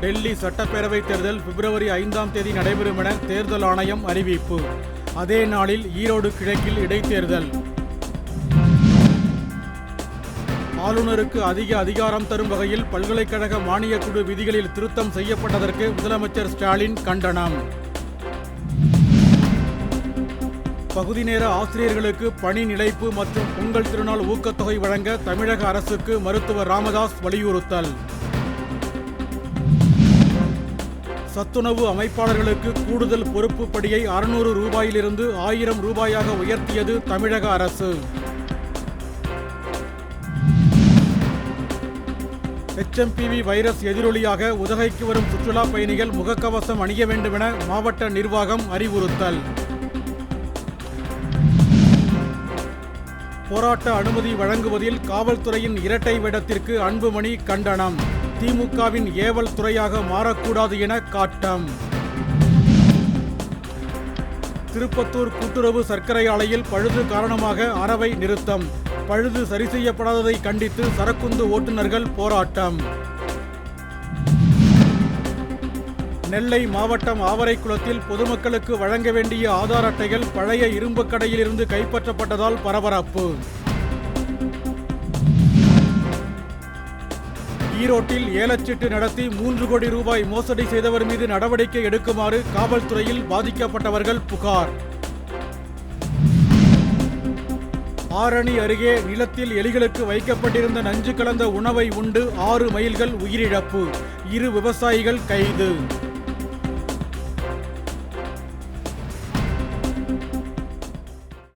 டெல்லி சட்டப்பேரவை தேர்தல் பிப்ரவரி ஐந்தாம் தேதி நடைபெறும் என தேர்தல் ஆணையம் அறிவிப்பு. அதே நாளில் ஈரோடு கிழக்கில் இடைத்தேர்தல். ஆளுநருக்கு அதிக அதிகாரம் தரும் வகையில் பல்கலைக்கழக மானியக் குழு விதிகளில் திருத்தம் செய்யப்பட்டதற்கு முதலமைச்சர் ஸ்டாலின் கண்டனம். பகுதி நேர ஆசிரியர்களுக்கு பணி நிலைப்பு மற்றும் பொங்கல் திருநாள் ஊக்கத்தொகை வழங்க தமிழக அரசுக்கு மருத்துவர் ராமதாஸ் வலியுறுத்தல். சத்துணவு அமைப்பாளர்களுக்கு கூடுதல் பொறுப்பு படியை அறுநூறு ரூபாயிலிருந்து ஆயிரம் ரூபாயாக உயர்த்தியது தமிழக அரசு. ஹெச்எம்பிவி வைரஸ் எதிரொலியாக உதகைக்கு வரும் சுற்றுலா பயணிகள் முகக்கவசம் அணிய வேண்டுமென மாவட்ட நிர்வாகம் அறிவுறுத்தல். போராட்ட அனுமதி வழங்குவதில் காவல்துறையின் இரட்டை வேடத்திற்கு அன்புமணி கண்டனம். திமுகவின் ஏவல் துறையாக மாறக்கூடாது என காட்டம். திருப்பத்தூர் கூட்டுறவு சர்க்கரை ஆலையில் பழுது காரணமாக அறவை நிறுத்தம். பழுது சரி செய்யப்படாததை கண்டித்து சரக்குந்து ஓட்டுநர்கள் போராட்டம். நெல்லை மாவட்டம் ஆவரைக்குளத்தில் பொதுமக்களுக்கு வழங்க வேண்டிய ஆதார் அட்டைகள் பழைய இரும்பு கடையிலிருந்து கைப்பற்றப்பட்டதால் பரபரப்பு. ஈரோட்டில் ஏலச்சீட்டு நடத்தி மூன்று கோடி ரூபாய் மோசடி செய்தவர் மீது நடவடிக்கை எடுக்குமாறு காவல்துறையில் பாதிக்கப்பட்டவர்கள் புகார். ஆரணி அருகே நிலத்தில் எலிகளுக்கு வைக்கப்பட்டிருந்த நஞ்சு கலந்த உணவை உண்டு ஆறு மயில்கள் உயிரிழப்பு. இரு விவசாயிகள் கைது.